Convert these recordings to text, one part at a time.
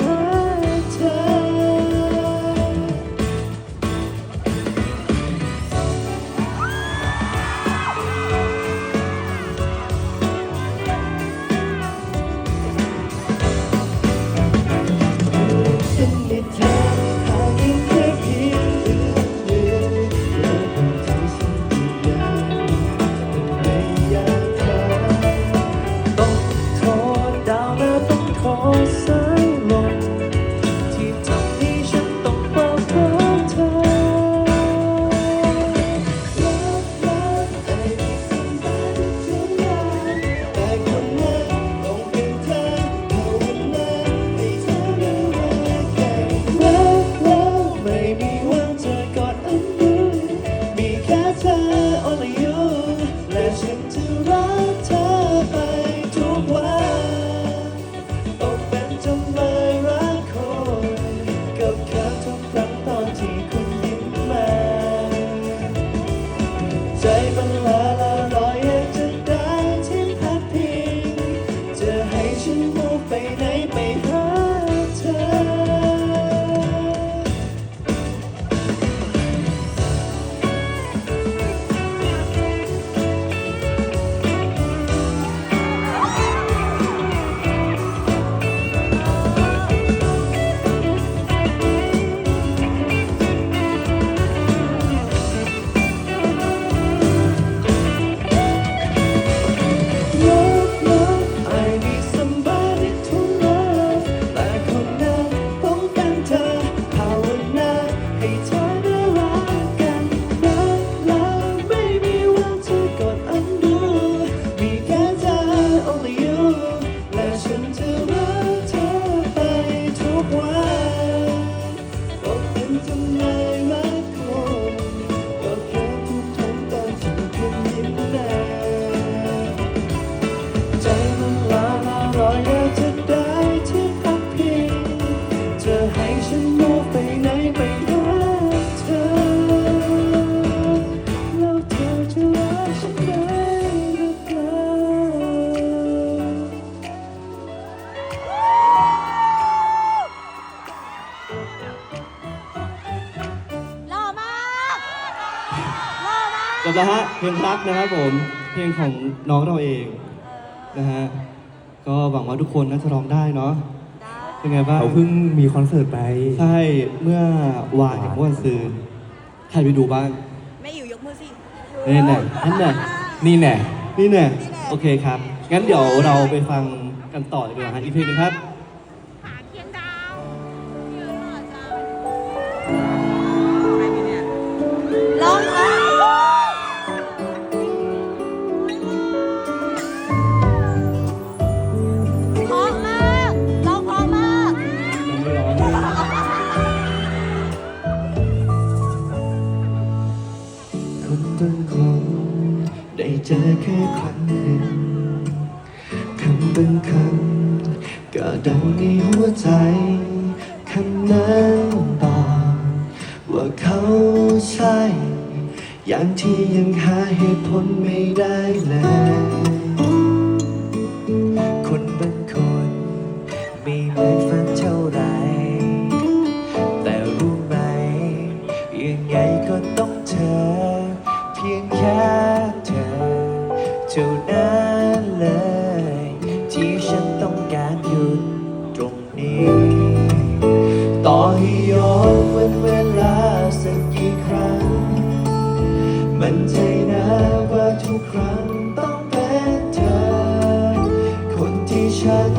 I miss you. จำเลยมาก เพลงรักนะครับผม เพลงของน้องเราเองนะฮะ ก็หวังว่าทุกคนน่าจะร้องได้เนาะ เป็นไงบ้าง เขาเพิ่งมีคอนเสิร์ตไป ใช่ เมื่อวานเมื่อวันซืนใครไปดูบ้าง ไม่อยู่ยกมือสินี่แน่นั่นแน่นี่แน่นี่แน่โอเคครับ งั้นเดี๋ยวเราไปฟังกันต่อดีกว่ฮะอีเพลงนึงครับ นั้นบอกว่าเขาใช่ อย่างที่ยังหาเหตุผลไม่ได้เลย มั่นใจนะว่าทุกครั้งต้องเป็นเธอ คนที่ฉัน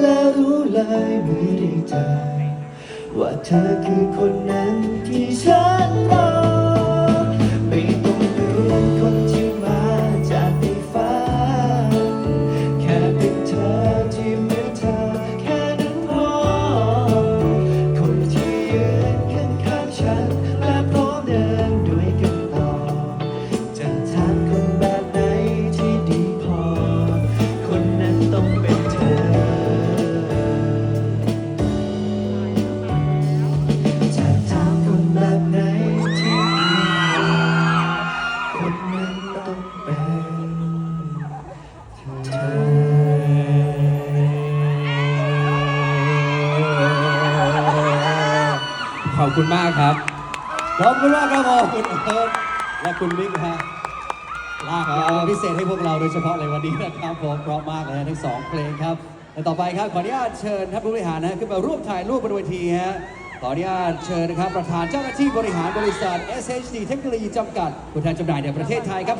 และรู้เลยไม่ได้ใจว่าเธอคือคนนั้นที่ฉัน มากครับ ขอบคุณมากครับผมคุณเอิร์ธและคุณมิกฮะลากมาเพิเศษให้พวกเราโดยเฉพาะเลยวันนี้นะครับผมเพราะมากเลยทั้งสองเพลงครับและต่อไปครับขออนุญาตเชิญท่านผู้บริหารนะขึ้นมาร่วมถ่ายรูปบนเวทีฮะขออนุญาตเชิญนะครับประธานเจ้าหน้าที่บริหารบริษัท SHD เทคโนโลยีจำกัดตัวแทนจำหน่ายในประเทศไทยครับ